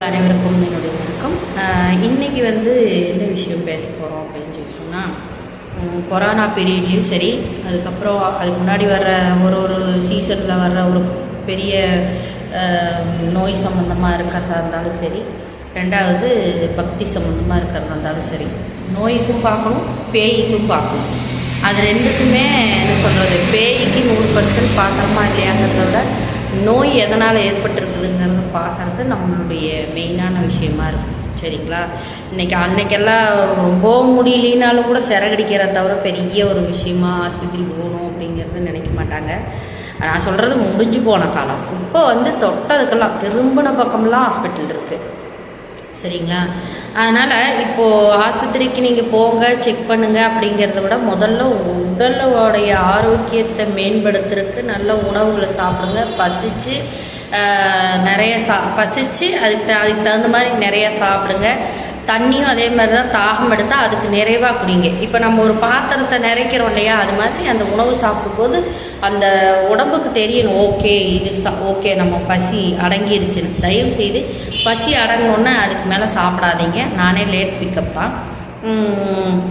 அனைவருக்கும் என்னுடைய வணக்கம். இன்றைக்கி வந்து என்ன விஷயம் பேச போகிறோம் அப்படின்னு சொல்லி சொன்னால் கொரோனா பீரியட்லேயும் சரி அதுக்கப்புறம் அதுக்கு முன்னாடி வர்ற ஒரு ஒரு சீசனில் வர்ற ஒரு பெரிய நோய் சம்மந்தமாக இருக்கிறதா இருந்தாலும் சரி ரெண்டாவது பக்தி சம்மந்தமாக இருக்கிறதா இருந்தாலும் சரி நோய்க்கும் பார்க்கணும் பேய்க்கும் பார்க்கணும். அது ரெண்டுக்குமே என்ன சொல்கிறது பேய்க்கு நூறு பர்சன்ட் பார்க்குறோமா இல்லையாங்கிறத விட நோய் எதனால் ஏற்பட்டிருக்குதுங்கிறத பார்க்கறது நம்மளுடைய மெயினான விஷயமா இருக்கும். சரிங்களா? இன்றைக்கி அன்னைக்கெல்லாம் ரொம்ப முடியலனாலும் கூட சிறகடிக்கிறத தவிர பெரிய ஒரு விஷயமா ஆஸ்பத்திரி போகணும் அப்படிங்கிறத நினைக்க மாட்டாங்க. நான் சொல்கிறது முடிஞ்சு போன காலம். இப்போ வந்து தொட்டதுக்கெல்லாம் திரும்பின பக்கம்லாம் ஹாஸ்பிட்டல் இருக்குது சரிங்களா? அதனால் இப்போது ஆஸ்பத்திரிக்கு நீங்கள் போங்க செக் பண்ணுங்கள் அப்படிங்கிறத விட முதல்ல உங்கள் உடலோடைய ஆரோக்கியத்தை மேம்படுத்துறதுக்கு நல்ல உணவுகளை சாப்பிடுங்க. பசித்து நிறைய சா பசித்து அதுக்கு த- அதுக்கு தகுந்த மாதிரி நிறைய சாப்பிடுங்க. தண்ணியும் அதே மாதிரி தான் தாகம் எடுத்தால் அதுக்கு நிறைவாக குடிங்க. இப்போ நம்ம ஒரு பாத்திரத்தை நிறைக்கிறோம் இல்லையா? அது மாதிரி அந்த உணவு சாப்பிடும்போது அந்த உடம்புக்கு தெரியணும். ஓகே இது சா ஓகே நம்ம பசி அடங்கிருச்சுன்னு. தயவு செய்து பசி அடங்கணுன்னா அதுக்கு மேலே சாப்பிடாதீங்க. நானே லேட் பிக்கப் தான்.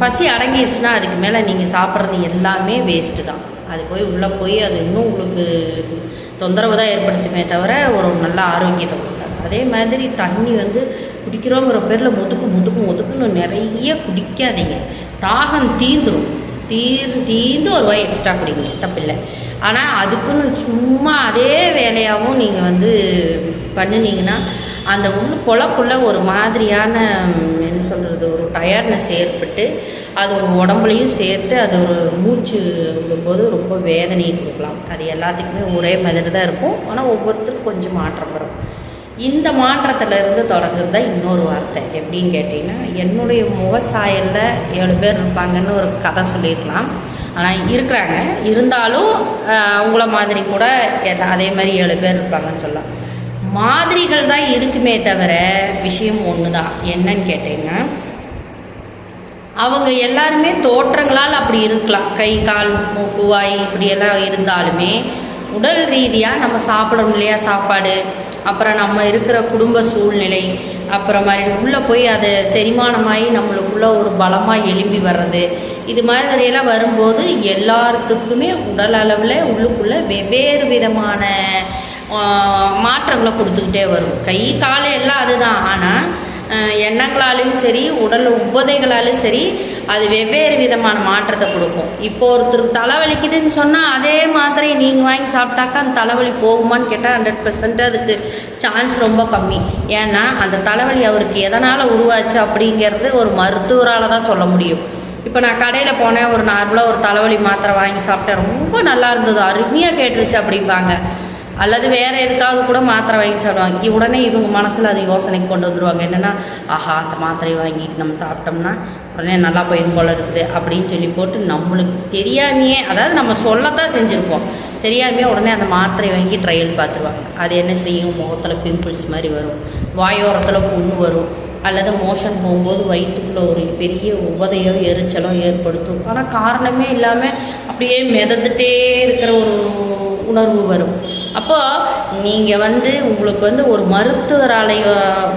பசி அடங்கிருச்சுன்னா அதுக்கு மேலே நீங்கள் சாப்பிட்றது எல்லாமே வேஸ்ட்டு தான். அது போய் உள்ளே போய் அது இன்னும் உங்களுக்கு தொந்தரவு தான் ஏற்படுத்துமே தவிர ஒரு நல்ல ஆரோக்கியத்தை கொடுக்காது. அதே மாதிரி தண்ணி வந்து குடிக்கிறோங்கிற பேரில் முதுக்கு முதுக்கு முதுக்குன்னு நிறைய குடிக்காதீங்க. தாகம் தீர்ந்துடும் தீர் தீர்ந்து ஒரு வாய் எக்ஸ்ட்ரா குடிங்க. தப்பில்லை ஆனால் அதுக்குன்னு சும்மா அதே வேலையாகவும் நீங்கள் வந்து பண்ணினீங்கன்னா அந்த உள்ள பொழக்குள்ள ஒரு மாதிரியான என்ன சொல்கிறது ஒரு டயர்ட்னஸ் ஏற்பட்டு அது ஒரு உடம்புலையும் சேர்த்து அது ஒரு மூச்சு விடும்போது ரொம்ப வேதனையை கொடுக்கலாம். அது எல்லாத்துக்குமே ஒரே மாதிரி தான் இருக்கும். ஆனால் ஒவ்வொருத்தருக்கும் கொஞ்சம் மாற்றம் வரும். இந்த மாற்றத்திலிருந்து இருந்து தான் இன்னொரு வார்த்தை. எப்படின்னு கேட்டிங்கன்னா என்னுடைய முகசாயலில் ஏழு பேர் இருப்பாங்கன்னு ஒரு கதை சொல்லியிருக்கலாம். ஆனால் இருக்கிறாங்க. இருந்தாலும் அவங்கள மாதிரி கூட அதே மாதிரி ஏழு பேர் இருப்பாங்கன்னு சொல்லலாம். மாதிரிகள் தான் இருக்குமே தவிர விஷயம் ஒன்று தான் என்னன்னு கேட்டிங்கன்னா அவங்க எல்லாருமே தோற்றங்களால் அப்படி இருக்கலாம். கை கால் மூக்கு வாய் இப்படியெல்லாம் இருந்தாலுமே உடல் ரீதியாக நம்ம சாப்பிடணும் இல்லையா சாப்பாடு? அப்புறம் நம்ம இருக்கிற குடும்ப சூழ்நிலை அப்புறம் மாதிரி உள்ளே போய் அது செரிமானமாகி நம்மளுக்குள்ள ஒரு பலமாக எழும்பி வர்றது. இது மாதிரியெல்லாம் வரும்போது எல்லாத்துக்குமே உடல் அளவில் உள்ளுக்குள்ளே வெவ்வேறு விதமான மாற்றங்களை கொடுத்துக்கிட்டே வரும். கை காலையெல்லாம் எல்லாம் அதுதான். ஆனால் எண்ணங்களாலையும் சரி உடல் உபதைகளாலும் சரி அது வெவ்வேறு விதமான மாற்றத்தை கொடுக்கும். இப்போ ஒருத்தருக்கு தலைவலிக்குதுன்னு சொன்னால் அதே மாத்திரையை நீங்கள் வாங்கி சாப்பிட்டாக்கா அந்த தலைவலி போகுமான்னு கேட்டால் ஹண்ட்ரட் பர்சன்ட் அதுக்கு சான்ஸ் ரொம்ப கம்மி. ஏன்னா அந்த தலைவலி அவருக்கு எதனால் உருவாச்சு அப்படிங்கிறது ஒரு மருத்துவரால் தான் சொல்ல முடியும். இப்போ நான் கடையில் போனேன் ஒரு நார்மலாக ஒரு தலைவலி மாத்திரை வாங்கி சாப்பிட்டேன். ரொம்ப நல்லா இருந்தது. அருமையாக கேட்டுருச்சு அப்படிம்பாங்க. அல்லது வேறு எதுக்காவது கூட மாத்திரை வாங்கி சாப்பிடுவாங்க. உடனே இவங்க மனசில் அது யோசனைக்கு கொண்டு வந்துடுவாங்க என்னென்னா ஆஹா அந்த மாத்திரையை வாங்கிட்டு நம்ம சாப்பிட்டோம்னா உடனே நல்லா போயிடும் போல இருக்குது அப்படின்னு சொல்லி போட்டு நம்மளுக்கு தெரியாமையே அதாவது நம்ம சொல்லத்தான் செஞ்சுருப்போம். தெரியாமையே உடனே அந்த மாத்திரை வாங்கி ட்ரையல் பார்த்துருவாங்க. அது என்ன செய்யும்? முகத்தில் பிம்பிள்ஸ் மாதிரி வரும். வாயோரத்தில் புண்ணு வரும். அல்லது மோஷன் போகும்போது வயிற்றுக்குள்ளே ஒரு பெரிய உபதையோ எரிச்சலோ ஏற்படுத்தும். ஆனால் காரணமே இல்லாமல் அப்படியே மிதந்துட்டே இருக்கிற ஒரு உணர்வு வரும். அப்போது நீங்கள் வந்து உங்களுக்கு வந்து ஒரு மருத்துவராலய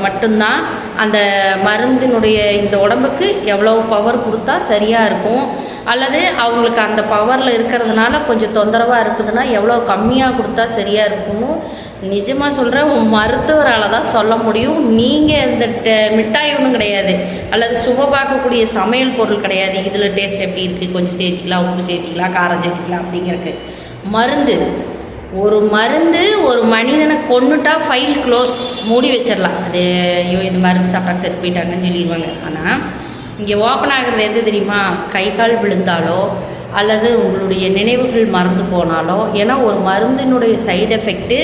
மட்டும்தான் அந்த மருந்தினுடைய இந்த உடம்புக்கு எவ்வளோ பவர் கொடுத்தா சரியாக இருக்கும். அல்லது அவங்களுக்கு அந்த பவரில் இருக்கிறதுனால கொஞ்சம் தொந்தரவாக இருக்குதுன்னா எவ்வளோ கம்மியாக கொடுத்தா சரியாக இருக்கும்னு நிஜமாக சொல்கிறேன் மருத்துவரால் தான் சொல்ல முடியும். நீங்கள் இந்த ட- மிட்டாய் ஒன்றும் கிடையாது. அல்லது சுவை பார்க்கக்கூடிய சமையல் பொருள் கிடையாது. இதில் டேஸ்ட் எப்படி இருக்குது கொஞ்சம் சேர்த்திக்கலாம் உப்பு சேர்த்திக்கலாம் காரம் சேர்த்திக்கலாம் அப்படிங்கிறதுக்கு. மருந்து. ஒரு மருந்து ஒரு மனிதனை கொன்னுட்டா ஃபைல் க்ளோஸ் மூடி வச்சிடலாம். அது ஐயோ இந்த மருந்து சாப்பிட்டா செத்து போயிட்டாங்கன்னு சொல்லிடுவாங்க. ஆனால் இங்கே ஓப்பன் ஆகிறது எது தெரியுமா? கை கால் விழுந்தாலோ அல்லது உங்களுடைய நினைவுகள் மறந்து போனாலோ ஏன்னா ஒரு மருந்தினுடைய சைடு எஃபெக்ட்டு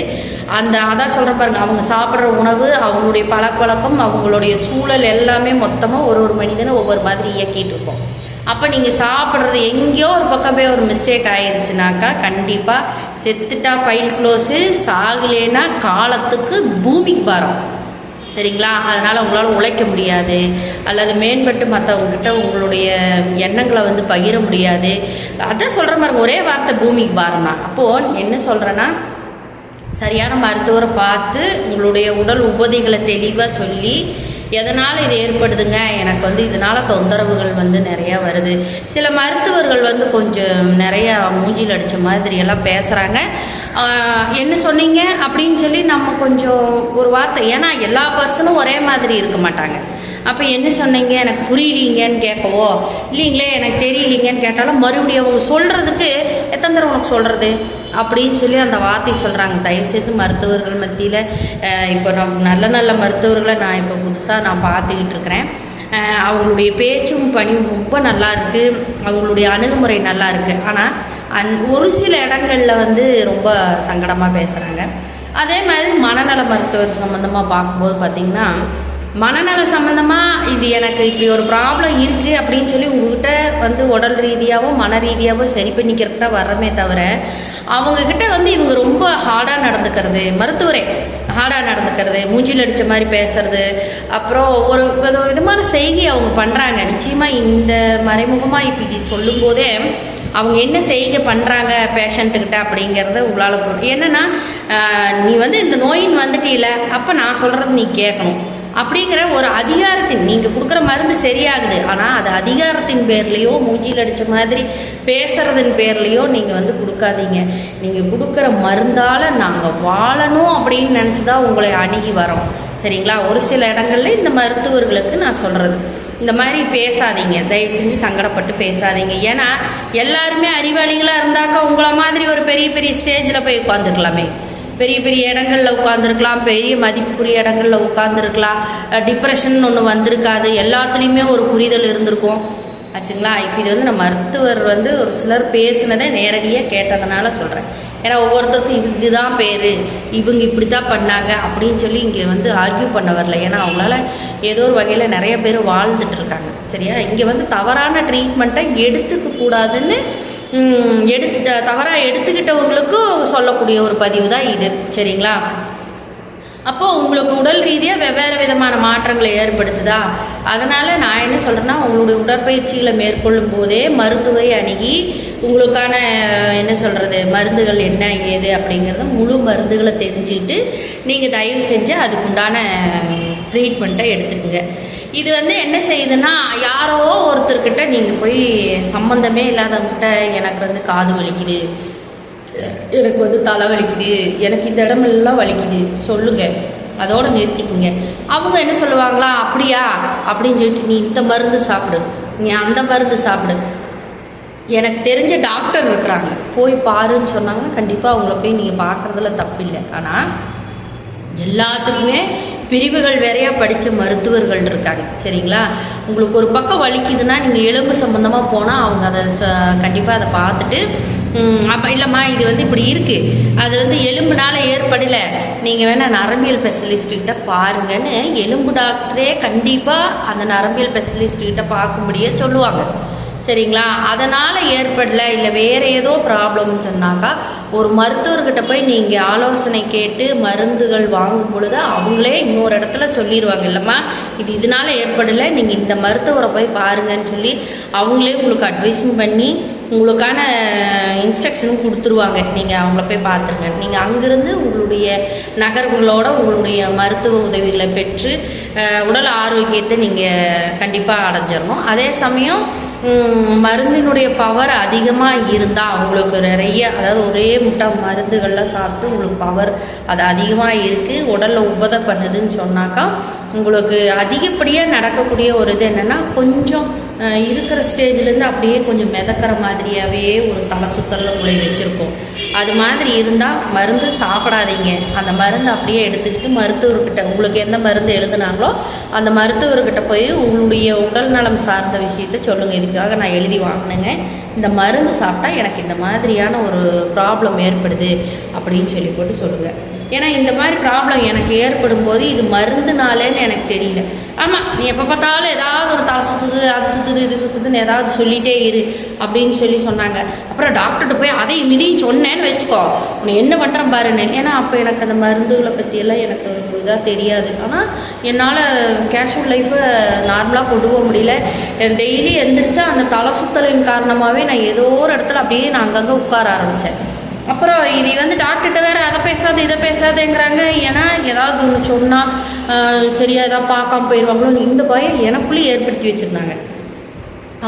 அந்த அதான் சொல்கிறேன் பாருங்க அவங்க சாப்பிட்ற உணவு அவங்களுடைய பழக்கவழக்கம் அவங்களுடைய சூழல் எல்லாமே மொத்தமாக ஒரு ஒரு மனிதனை ஒவ்வொரு மாதிரி இயக்கிட்டு இருக்கோம். அப்போ நீங்கள் சாப்பிட்றது எங்கேயோ ஒரு பக்கம் போய் ஒரு மிஸ்டேக் ஆயிடுச்சுனாக்கா கண்டிப்பாக செத்துட்டா ஃபைல் க்ளோஸு சாகலேனா காலத்துக்கு பூமிக்கு பாரம். சரிங்களா? அதனால் உங்களால் உழைக்க முடியாது. அல்லது மேம்பட்டு மற்றவங்ககிட்ட உங்களுடைய எண்ணங்களை வந்து பகிர முடியாது. அதான் சொல்கிற மாதிரி ஒரே வார்த்தை பூமிக்கு பாரம் தான். அப்போது என்ன சொல்கிறேன்னா சரியான மருத்துவரை பார்த்து உங்களுடைய உடல் உபதைகளை தெளிவாக சொல்லி எதனால் இது ஏற்படுதுங்க? எனக்கு வந்து இதனால் தொந்தரவுகள் வந்து நிறையா வருது. சில மருத்துவர்கள் வந்து கொஞ்சம் நிறையா மூஞ்சில் அடித்த மாதிரி எல்லாம் பேசுகிறாங்க என்ன சொன்னீங்க? அப்படின்னு சொல்லி நம்ம கொஞ்சம் ஒரு வார்த்தை ஏன்னா எல்லா பர்சனும் ஒரே மாதிரி இருக்க மாட்டாங்க. அப்போ என்ன சொன்னீங்க? எனக்கு புரியலீங்கன்னு கேட்கவோ? இல்லைங்களே எனக்கு தெரியலீங்கன்னு கேட்டாலும் மறுபடியும் அவங்க சொல்கிறதுக்கு எத்தனை தடவை உனக்கு சொல்கிறது அப்படின்னு சொல்லி அந்த வார்த்தை சொல்கிறாங்க தயவுசெய்து மருத்துவர்கள் மத்தியில் இப்போ நான் நல்ல நல்ல மருத்துவர்களை நான் இப்போ புதுசாக நான் பார்த்துக்கிட்டு இருக்கிறேன். அவங்களுடைய பேச்சும் பணியும் ரொம்ப நல்லா இருக்குது அவங்களுடைய அணுகுமுறை நல்லா இருக்குது ஆனால் அந் ஒரு சில இடங்களில் வந்து ரொம்ப சங்கடமாக பேசுகிறாங்க அதே மாதிரி மனநல மருத்துவர் சம்மந்தமாக பார்க்கும்போது பார்த்திங்கன்னா மனநல சம்மந்தமாக இது எனக்கு இப்படி ஒரு ப்ராப்ளம் இருக்குது அப்படின்னு சொல்லி உங்ககிட்ட வந்து உடல் ரீதியாகவும் மன ரீதியாகவும் சரி பண்ணிக்கிறதுக்கு தான் வர்றமே தவிர அவங்கக்கிட்ட வந்து இவங்க ரொம்ப ஹார்டாக நடந்துக்கிறது மருத்துவரே ஹார்டாக நடந்துக்கிறது மூஞ்சில் அடித்த மாதிரி பேசுறது அப்புறம் ஒரு விதமான செய்தி அவங்க பண்ணுறாங்க நிச்சயமாக இந்த மறைமுகமாக இப்போ இது சொல்லும்போதே அவங்க என்ன செய்கை பண்ணுறாங்க பேஷண்ட்டுக்கிட்ட அப்படிங்கிறத உங்களால் போட்டு என்னென்னா நீ வந்து இந்த நோயின் வந்துட்டீல அப்போ நான் சொல்கிறது நீ கேட்கணும். அப்படிங்கிற ஒரு அதிகாரத்தின் நீங்கள் கொடுக்குற மருந்து சரியாகுது. ஆனால் அது அதிகாரத்தின் பேர்லேயோ மூஞ்சியில் அடித்த மாதிரி பேசுகிறதின் பேர்லேயோ நீங்கள் வந்து கொடுக்காதீங்க. நீங்கள் கொடுக்குற மருந்தால் நாங்கள் வாழணும் அப்படின்னு நினச்சி தான் உங்களை அணுகி வரோம். சரிங்களா? ஒரு சில இடங்கள்ல இந்த மருத்துவர்களுக்கு நான் சொல்கிறது இந்த மாதிரி பேசாதீங்க. தயவு செஞ்சு சங்கடப்பட்டு பேசாதீங்க. ஏன்னா எல்லாருமே அறிவாளிகளாக இருந்தாக்கா உங்களை மாதிரி ஒரு பெரிய பெரிய ஸ்டேஜில் போய் உட்காந்துக்கலாமே பெரிய பெரிய இடங்களில் உட்காந்துருக்கலாம் பெரிய மதிப்புக்குரிய இடங்களில் உட்காந்துருக்கலாம் டிப்ரெஷன் ஒன்று வந்திருக்காது. எல்லாத்துலேயுமே ஒரு புரிதல் இருந்திருக்கும். ஆச்சுங்களா? இப்போ இது வந்து நான் மருத்துவர் வந்து ஒரு சிலர் பேசினதை நேரடியாக கேட்டதுனால சொல்கிறேன் ஏன்னா ஒவ்வொருத்தருக்கும் இது- இதுதான் பேர். இவங்க இப்படி தான் பண்ணாங்க அப்படின்னு சொல்லி இங்கே வந்து ஆர்கியூ பண்ண வரல. ஏன்னா அவங்களால ஏதோ ஒரு வகையில் நிறைய பேர் வாழ்ந்துட்டு இருக்காங்க. சரியா? இங்கே வந்து தவறான ட்ரீட்மெண்ட்டை எடுத்துக்க கூடாதுன்னு எடுத்த தவறாக எடுத்துக்கிட்டவங்களுக்கும் சொல்லக்கூடிய ஒரு பதிவு தான் இது. சரிங்களா? அப்போது உங்களுக்கு உடல் ரீதியாக வெவ்வேறு விதமான மாற்றங்களை ஏற்படுத்துதா? அதனால் நான் என்ன சொல்கிறேன்னா உங்களுடைய உடற்பயிற்சிகளை மேற்கொள்ளும் போதே மருத்துவரை அணுகி உங்களுக்கான என்ன சொல்கிறது மருந்துகள் என்ன ஏது அப்படிங்கிறத முழு மருந்துகளை தெரிஞ்சுக்கிட்டு நீங்கள் தயவு செஞ்சு அதுக்குண்டான ட்ரீட்மெண்ட்டை எடுத்துக்கோங்க. இது வந்து என்ன செய்யுதுன்னா யாரோ ஒருத்தர்கிட்ட நீங்கள் போய் சம்மந்தமே இல்லாதவங்கிட்ட எனக்கு வந்து காது வலிக்குது. எனக்கு வந்து தலை வலிக்குது. எனக்கு இந்த இடமெல்லாம் வலிக்குது. சொல்லுங்க. அதோடு நிறுத்திக்குங்க. அவங்க என்ன சொல்லுவாங்களா? அப்படியா? அப்படின்னு சொல்லிட்டு நீ இந்த மருந்து சாப்பிடு. நீ அந்த மருந்து சாப்பிடு. எனக்கு தெரிஞ்ச டாக்டர் இருக்கிறாங்க. போய் பாருன்னு சொன்னாங்கன்னா கண்டிப்பாக அவங்கள போய் நீங்கள் பார்க்குறதுல தப்பில்லை. ஆனால் எல்லாத்துக்குமே பிரிவுகள் வேறையாக படித்த மருத்துவர்கள் இருக்காங்க. சரிங்களா? உங்களுக்கு ஒரு பக்கம் வலிக்குதுன்னா நீங்கள் எலும்பு சம்மந்தமாக போனால் அவங்க அதை கண்டிப்பாக அதை பார்த்துட்டு அப்போ இல்லைம்மா இது வந்து இப்படி இருக்குது அது வந்து எலும்புனால ஏற்படலை. நீங்கள் வேணால் நரம்பியல் ஸ்பெஷலிஸ்ட்டுக்கிட்ட பாருங்கன்னு எலும்பு டாக்டரே கண்டிப்பாக அந்த நரம்பியல் ஸ்பெஷலிஸ்ட்டுக்கிட்ட பார்க்கும்படியே சொல்லுவாங்க. சரிங்களா? அதனால் ஏற்படல இல்லை வேறு ஏதோ ப்ராப்ளம்னு சொன்னாக்கா ஒரு மருத்துவர்கிட்ட போய் நீங்கள் ஆலோசனை கேட்டு மருந்துகள் வாங்கும் பொழுது அவங்களே இன்னொரு இடத்துல சொல்லிடுவாங்க இல்லைம்மா இது இதனால் ஏற்படலை நீங்கள் இந்த மருத்துவரை போய் பாருங்கன்னு சொல்லி அவங்களே உங்களுக்கு அட்வைஸும் பண்ணி உங்களுக்கான இன்ஸ்ட்ரக்ஷனும் கொடுத்துருவாங்க. நீங்கள் அவங்கள போய் பார்த்துருங்க நீங்கள் அங்கேருந்து உங்களுடைய நகர்வுகளோட உங்களுடைய மருத்துவ உதவிகளை பெற்று உடல் ஆரோக்கியத்தை நீங்கள் கண்டிப்பாக அடைஞ்சிடணும் அதே சமயம் மருந்தினுடைய பவர் அதிகமாக இருந்தால் அவங்களுக்கு நிறைய அதாவது ஒரே முட்டை மருந்துகள்லாம் சாப்பிட்டு உங்களுக்கு பவர் அது அதிகமாக இருக்குது உடலில் உபதை பண்ணுதுன்னு சொன்னாக்கா உங்களுக்கு அதிகப்படியாக நடக்கக்கூடிய ஒரு இது என்னென்னா கொஞ்சம் இருக்கிற ஸ்டேஜ்லேருந்து அப்படியே கொஞ்சம் மிதக்கிற மாதிரியாகவே ஒரு தலை சுத்தலில் உங்களை வச்சுருக்கோம். அது மாதிரி இருந்தால் மருந்து சாப்பிடாதீங்க. அந்த மருந்து அப்படியே எடுத்துக்கிட்டு மருத்துவர்கிட்ட உங்களுக்கு எந்த மருந்து எழுதுனாங்களோ அந்த மருத்துவர்கிட்ட போய் உங்களுடைய உடல் நலம் சார்ந்த விஷயத்த சொல்லுங்கள் இதுக்காக நான் எழுதி வாங்கினேங்க. இந்த மருந்து சாப்பிட்டா எனக்கு இந்த மாதிரியான ஒரு ப்ராப்ளம் ஏற்படுது அப்படின்னு சொல்லி போட்டு சொல்லுங்கள் ஏன்னா இந்த மாதிரி ப்ராப்ளம் எனக்கு ஏற்படும் போது இது மருந்துனாலேன்னு எனக்கு தெரியல. ஆமாம் நீ எப்போ பார்த்தாலும் ஏதாவது ஒரு தலை சுற்றுது அது சுற்றுது இது சுற்றுதுன்னு ஏதாவது சொல்லிட்டே இரு அப்படின்னு சொல்லி சொன்னாங்க. அப்புறம் டாக்டர்கிட்ட போய் அதையும் மிதியும் சொன்னேன்னு வச்சுக்கோ. உன்னை என்ன பண்ணுறேன் பாருன்னு. ஏன்னா அப்போ எனக்கு அந்த மருந்துகளை பற்றியெல்லாம் எனக்கு ஒரு இதாக தெரியாது. ஆனால் என்னால் கேஷுவல் லைஃப்பை நார்மலாக கொண்டு போக முடியல. டெய்லி எந்திரிச்சா அந்த தலை சுத்தலின் காரணமாகவே நான் ஏதோ ஒரு இடத்துல அப்படியே நான் அங்கங்கே உட்கார ஆரம்பித்தேன் அப்புறம் இது வந்து டாக்டர்கிட்ட வேறு அதை பேசாது இதை பேசாதேங்கிறாங்க. ஏன்னா ஏதாவது ஒன்று சொன்னால் சரியாக ஏதாவது பார்க்காம போயிடுவாங்களோ இந்த பயம் எனக்குள்ளேயே ஏற்படுத்தி வச்சுருந்தாங்க.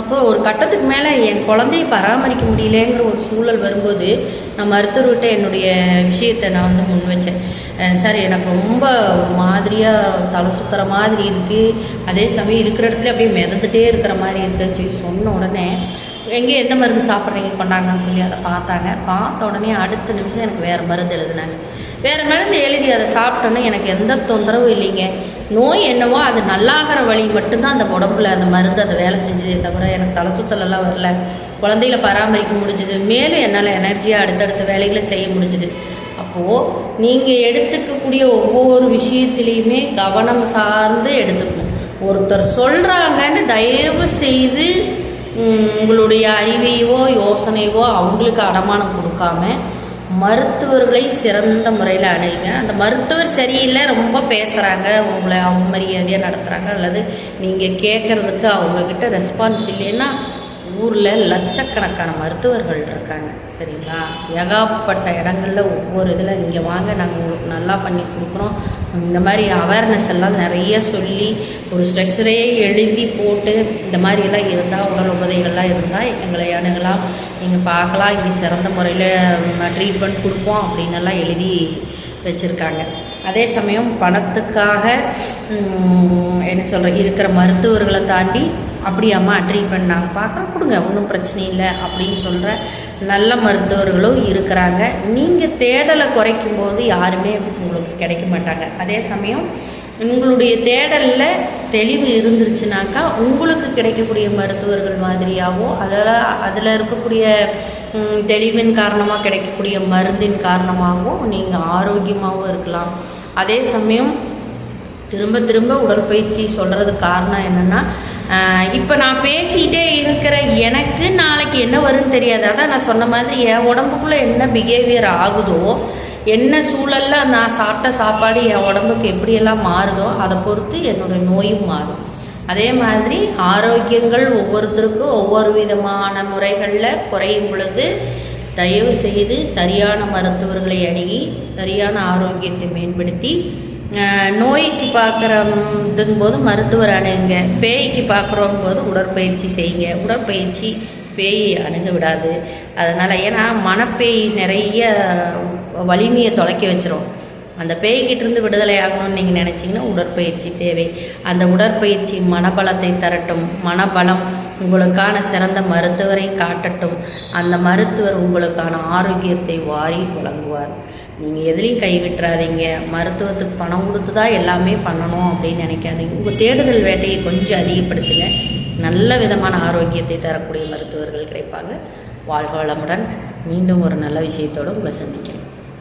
அப்போ ஒரு கட்டத்துக்கு மேலே என் குழந்தைய பராமரிக்க முடியலங்கிற ஒரு சூழல் வரும்போது நான் மருத்துவர்கிட்ட என்னுடைய விஷயத்தை நான் வந்து முன் வச்சேன். சார் எனக்கு ரொம்ப ஒரு மாதிரியாக தலை சுற்றுற மாதிரி இருக்குது அதே சமயம் இருக்கிற இடத்துல அப்படியே மிதந்துட்டே இருக்கிற மாதிரி இருக்குன்னு சொல்லி சொன்ன உடனே எங்கே எந்த மருந்து சாப்பிட்றீங்க கொண்டாங்கன்னு சொல்லி அதை பார்த்தாங்க. பார்த்த உடனே அடுத்த நிமிஷம் எனக்கு வேறு மருந்து எழுதினாங்க. வேறு மருந்து எழுதி அதை சாப்பிட்டோன்னே எனக்கு எந்த தொந்தரவும் இல்லைங்க. நோய் என்னவோ அது நல்லாகிற வழி மட்டும்தான் அந்த உடம்புல அந்த மருந்து அதை வேலை செஞ்சதே தவிர எனக்கு தலை சுத்தலெல்லாம் வரல. குழந்தைகளை பராமரிக்க முடிஞ்சுது. மேலும் என்னால் எனர்ஜியாக அடுத்தடுத்த வேலைகளை செய்ய முடிஞ்சுது. அப்போது நீங்கள் எடுத்துக்கக்கூடிய ஒவ்வொரு விஷயத்துலேயுமே கவனம் சார்ந்து எடுத்துக்கணும். ஒருத்தர் சொல்கிறாங்கன்னு தயவு செய்து உங்களுடைய அறிவையோ யோசனையோ அவங்களுக்கு அடமானம் கொடுக்காம மருத்துவர்களை சிறந்த முறையில் அணுகுங்க. அந்த மருத்துவர் சரியில்லை ரொம்ப பேசுகிறாங்க உங்களை அவமரியாதையாக நடத்துகிறாங்க அல்லது நீங்கள் கேட்குறதுக்கு அவங்கக்கிட்ட ரெஸ்பான்ஸ் இல்லைன்னா ஊரில் லட்சக்கணக்கான மருத்துவர்கள் இருக்காங்க சரிங்களா? ஏகாப்பட்ட இடங்களில் ஒவ்வொரு இதில் இங்கே வாங்க நாங்கள் உங்களுக்கு நல்லா பண்ணி கொடுக்குறோம் இந்த மாதிரி அவேர்னஸ் எல்லாம் நிறைய சொல்லி ஒரு ஸ்ட்ரெச்சரே எழுதி போட்டு இந்த மாதிரி எல்லாம் இருந்தால் உடல் உபதைகள்லாம் இருந்தால் எங்களை அணுகலாம். நீங்கள் பார்க்கலாம் இங்கே சிறந்த முறையில் ட்ரீட்மெண்ட் கொடுப்போம் அப்படின்னு எல்லாம் எழுதி வச்சுருக்காங்க. அதே சமயம் பணத்துக்காக என்ன சொல்கிற இருக்கிற மருத்துவர்களை தாண்டி அப்படியாம்மா ட்ரீட்மெண்ட் நாங்கள் பார்க்குறோம் கொடுங்க ஒன்றும் பிரச்சனை இல்லை அப்படின்னு சொல்கிற நல்ல மருத்துவர்களும் இருக்கிறாங்க. நீங்கள் தேடலை குறைக்கும் போது யாருமே உங்களுக்கு கிடைக்க மாட்டாங்க. அதே சமயம் உங்களுடைய தேடலில் தெளிவு இருந்துருச்சுனாக்கா உங்களுக்கு கிடைக்கக்கூடிய மருத்துவர்கள் மாதிரியாகவும் அதில் அதில் இருக்கக்கூடிய தெளிவின் காரணமாக கிடைக்கக்கூடிய மருந்தின் காரணமாகவும் நீங்கள் ஆரோக்கியமாகவும் இருக்கலாம். அதே சமயம் திரும்ப திரும்ப உடற்பயிற்சி சொல்கிறதுக்கு காரணம் என்னென்னா இப்போ நான் பேசிகிட்டே இருக்கிற எனக்கு நாளைக்கு என்ன வரும்னு தெரியாது. அதான் நான் சொன்ன மாதிரி என் உடம்புக்குள்ளே என்ன பிஹேவியர் ஆகுதோ என்ன சூழலில் நான் சாப்பிட்ட சாப்பாடு என் உடம்புக்கு எப்படியெல்லாம் மாறுதோ அதை பொறுத்து என்னோடய நோயும் மாறும். அதே மாதிரி ஆரோக்கியங்கள் ஒவ்வொருத்தருக்கும் ஒவ்வொரு விதமான முறைகளில் குறையும் பொழுது தயவு செய்து சரியான மருத்துவர்களை அணுகி சரியான ஆரோக்கியத்தை மேம்படுத்தி நோய்க்கு பார்க்குறதுங்க போது மருத்துவர் அணுங்க பேய்க்கு பார்க்குறோம் போது உடற்பயிற்சி செய்யுங்க. உடற்பயிற்சி பேயை அணுக விடாது. அதனால் ஏன்னா மனப்பேய் நிறைய வலிமையை தொலைக்க வச்சிரும். அந்த பேய்கிட்ட இருந்து விடுதலை ஆகணும்னு நீங்கள் நினச்சிங்கன்னா உடற்பயிற்சி தேவை. அந்த உடற்பயிற்சி மனபலத்தை தரட்டும். மனபலம் உங்களுக்கான சிறந்த மருத்துவரை காட்டட்டும். அந்த மருத்துவர் உங்களுக்கான ஆரோக்கியத்தை வாரி வழங்குவார். நீங்கள் எதுலேயும் கைவிட்டுறாதீங்க மருத்துவத்துக்கு பணம் கொடுத்து தான் எல்லாமே பண்ணணும் அப்படின்னு நினைக்காதீங்க. உங்கள் தேடுதல் வேட்டையை கொஞ்சம் அதிகப்படுத்துங்க. நல்ல விதமான ஆரோக்கியத்தை தரக்கூடிய மருத்துவர்கள் கிடைப்பாங்க. வாழ்கோளமுடன் மீண்டும் ஒரு நல்ல விஷயத்தோடு உங்களை சந்திக்கிறேன்.